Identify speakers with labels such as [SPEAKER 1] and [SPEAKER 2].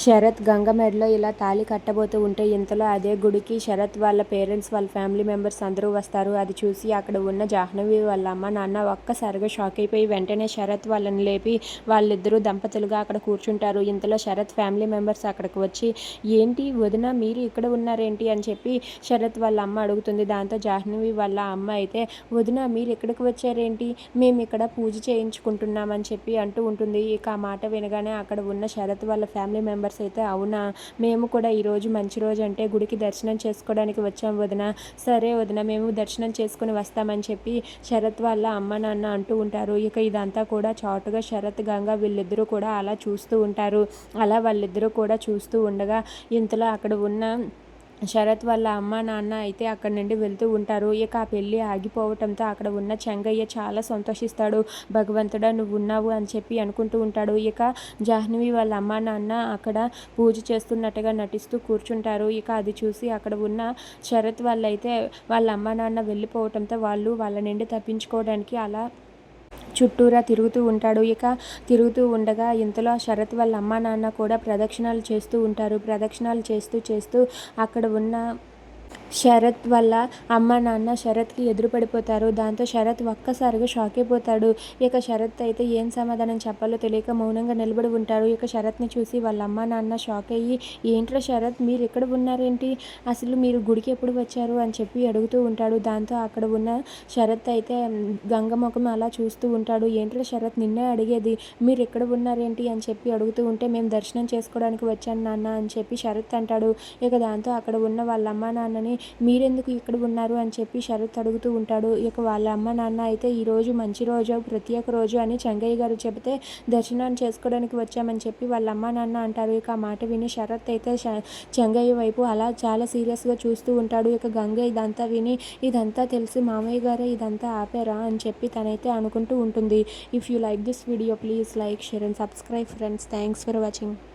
[SPEAKER 1] శరత్ గంగమెడలో ఇలా తాళి కట్టబోతూ ఉంటే ఇంతలో అదే గుడికి శరత్ వాళ్ళ పేరెంట్స్ వాళ్ళ ఫ్యామిలీ మెంబర్స్ అందరూ వస్తారు. అది చూసి అక్కడ ఉన్న జాహ్నవి వాళ్ళ అమ్మ నాన్న ఒక్కసారిగా షాక్ అయిపోయి వెంటనే శరత్ వాళ్ళని లేపి వాళ్ళిద్దరూ దంపతులుగా అక్కడ కూర్చుంటారు. ఇంతలో శరత్ ఫ్యామిలీ మెంబర్స్ అక్కడికి వచ్చి ఏంటి వదిన మీరు ఇక్కడ ఉన్నారేంటి? అని చెప్పి శరత్ వాళ్ళ అమ్మ అడుగుతుంది. దాంతో జాహ్నవి వాళ్ళ అమ్మ అయితే వదిన మీరు ఎక్కడికి వచ్చారేంటి? మేము ఇక్కడ పూజ చేయించుకుంటున్నామని చెప్పి అంటూ ఉంటుంది. ఇక ఆ మాట వినగానే అక్కడ ఉన్న శరత్ వాళ్ళ ఫ్యామిలీ మెంబర్స్ అయితే అవునా? మేము కూడా ఈరోజు మంచి రోజు అంటే గుడికి దర్శనం చేసుకోవడానికి వచ్చాం వదిన. సరే వదిన మేము దర్శనం చేసుకుని వస్తామని చెప్పి శరత్ వాళ్ళ అమ్మ నాన్న అంటూ ఉంటారు. ఇక ఇదంతా కూడా చాటుగా శరత్ గంగా వీళ్ళిద్దరూ కూడా అలా చూస్తూ ఉంటారు. అలా వాళ్ళిద్దరూ కూడా చూస్తూ ఉండగా ఇంతలో అక్కడ ఉన్న శరత్ వాళ్ళ అమ్మ నాన్న అయితే అక్కడి నుండి వెళ్తూ ఉంటారు. ఇక ఆ పెళ్ళి ఆగిపోవటంతో అక్కడ ఉన్న చెంగయ్య చాలా సంతోషిస్తాడు. భగవంతుడా నువ్వు ఉన్నావు అని చెప్పి అనుకుంటూ ఉంటాడు. ఇక జాహ్నవి వాళ్ళ అమ్మ నాన్న అక్కడ పూజ చేస్తున్నట్టుగా నటిస్తూ కూర్చుంటారు. ఇక అది చూసి అక్కడ ఉన్న శరత్ వాళ్ళైతే వాళ్ళ అమ్మ నాన్న వెళ్ళిపోవటంతో వాళ్ళు వాళ్ళ నుండి తప్పించుకోవడానికి అలా చుట్టూరా తిరుగుతూ ఉంటాడు. ఇక తిరుగుతూ ఉండగా ఇంతలో శరత్ వాళ్ళ అమ్మా నాన్న కూడా ప్రదక్షిణాలు చేస్తూ ఉంటారు. ప్రదక్షిణాలు చేస్తూ చేస్తూ అక్కడ ఉన్న శరత్ వల్ల అమ్మ నాన్న శరత్కి ఎదురు పడిపోతారు. దాంతో శరత్ ఒక్కసారిగా షాక్ అయిపోతాడు. ఇక శరత్ అయితే ఏం సమాధానం చెప్పాలో తెలియక మౌనంగా నిలబడి ఉంటారు ఇక శరత్ని చూసి వాళ్ళ అమ్మ నాన్న షాక్ అయ్యి ఏంట్రా శరత్ మీరు ఎక్కడ ఉన్నారేంటి? అసలు మీరు గుడికి ఎప్పుడు వచ్చారు? అని చెప్పి అడుగుతూ ఉంటాడు. దాంతో అక్కడ ఉన్న శరత్ అయితే గంగ ముఖం అలా చూస్తూ ఉంటాడు. ఏంట్రా శరత్ నిన్నే అడిగేది మీరు ఎక్కడ ఉన్నారేంటి? అని చెప్పి అడుగుతూ ఉంటే మేము దర్శనం చేసుకోవడానికి వచ్చాను నాన్న అని చెప్పి శరత్ అంటాడు. ఇక దాంతో అక్కడ ఉన్న వాళ్ళ అమ్మ నాన్నని మీరెందుకు ఇక్కడ ఉన్నారు అని చెప్పి శరత్ అడుగుతూ ఉంటాడు. ఇక వాళ్ళ అమ్మ నాన్న అయితే ఈరోజు మంచి రోజు ప్రత్యేక రోజు అని చెంగయ్య గారు చెబితే దర్శనాన్ని చేసుకోవడానికి వచ్చామని చెప్పి వాళ్ళ అమ్మ నాన్న అంటారు. ఇక ఆ మాట విని శరత్ అయితే చెంగయ్య వైపు అలా చాలా సీరియస్గా చూస్తూ ఉంటాడు. ఇక గంగ ఇదంతా విని ఇదంతా తెలిసి మామయ్య గారే ఇదంతా ఆపారా? అని చెప్పి తనైతే అనుకుంటూ ఉంటుంది. If you like this video please like share and subscribe friends thanks for watching